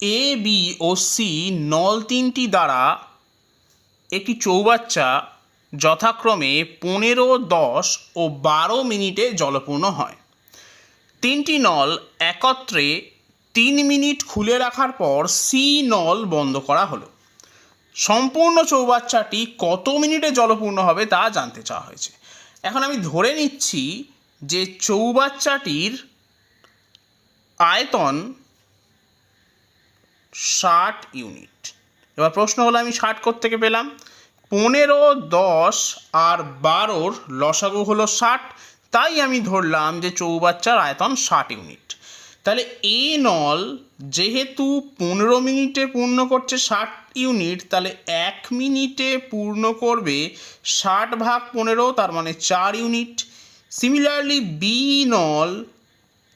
A B O C নল তিনটি দ্বারা একটি চৌবাচ্চা যথাক্রমে পনেরো, দশ ও বারো মিনিটে জলপূর্ণ হয়। তিনটি নল একত্রে তিন মিনিট খুলে রাখার পর সি নল বন্ধ করা হলো। সম্পূর্ণ চৌবাচ্চাটি কত মিনিটে জলপূর্ণ হবে তা জানতে চাওয়া হয়েছে। এখন আমি ধরে নিচ্ছি যে চৌবাচ্চাটির আয়তন ষাট ইউনিট। এবার প্রশ্ন হলো, আমি ষাট থেকে পেলাম? পনেরো, দশ আর বারোর লসাগু হলো ষাট, তাই আমি ধরলাম যে চৌবাচ্চার আয়তন ষাট ইউনিট। তাহলে এ নল যেহেতু পনেরো মিনিটে পূর্ণ করছে ষাট ইউনিট, তাহলে এক মিনিটে পূর্ণ করবে ষাট ভাগ পনেরো, তার মানে চার ইউনিট। সিমিলারলি বি নল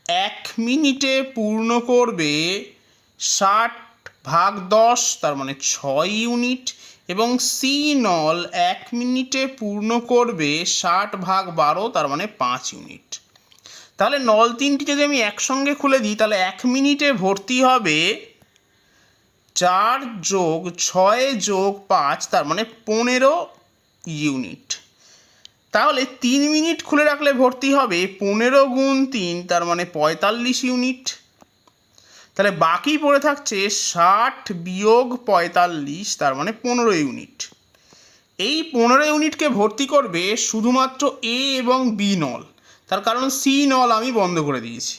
এক মিনিটে পূর্ণ করবে ষাট ভাগ দশ, তার মানে ছয় ইউনিট, এবং সি নল এক মিনিটে পূর্ণ করবে ষাট ভাগ বারো, তার মানে পাঁচ ইউনিট। তাহলে নল তিনটি যদি আমি একসঙ্গে খুলে দিই, তাহলে এক মিনিটে ভর্তি হবে চার যোগ ছয় যোগ পাঁচ, তার মানে পনেরো ইউনিট। তাহলে তিন মিনিট খুলে রাখলে ভর্তি হবে পনেরো গুণ তিন, তার মানে পঁয়তাল্লিশ ইউনিট। তাহলে বাকি পড়ে থাকছে ষাট বিয়োগ পঁয়তাল্লিশ, তার মানে পনেরো ইউনিট। এই পনেরো ইউনিটকে ভর্তি করবে শুধুমাত্র এ এবং বি নল। তার কারণ সি নল আমি বন্ধ করে দিয়েছি।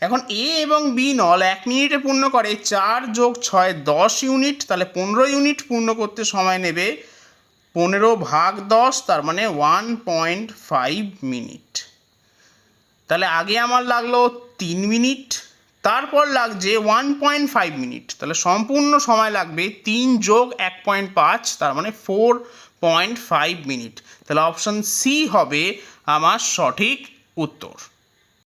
এখন এ এবং বি নল এক মিনিটে পূর্ণ করে, চার যোগ ছয় দশ ইউনিট, তাহলে পনেরো ইউনিট পূর্ণ করতে সময় নেবে পনেরো ভাগ দশ, তার মানে ওয়ান পয়েন্ট ফাইভ মিনিট। তাহলে আগে আমার লাগল তিন মিনিট তারপর লাগছে ওয়ান পয়েন্ট ফাইভ মিনিট তাহলে সম্পূর্ণ সময় লাগবে তিন যোগ এক পয়েন্ট পাঁচ, তার মানে ফোর পয়েন্ট ফাইভ মিনিট তাহলে অপশান সি হবে আমার সঠিক উত্তর।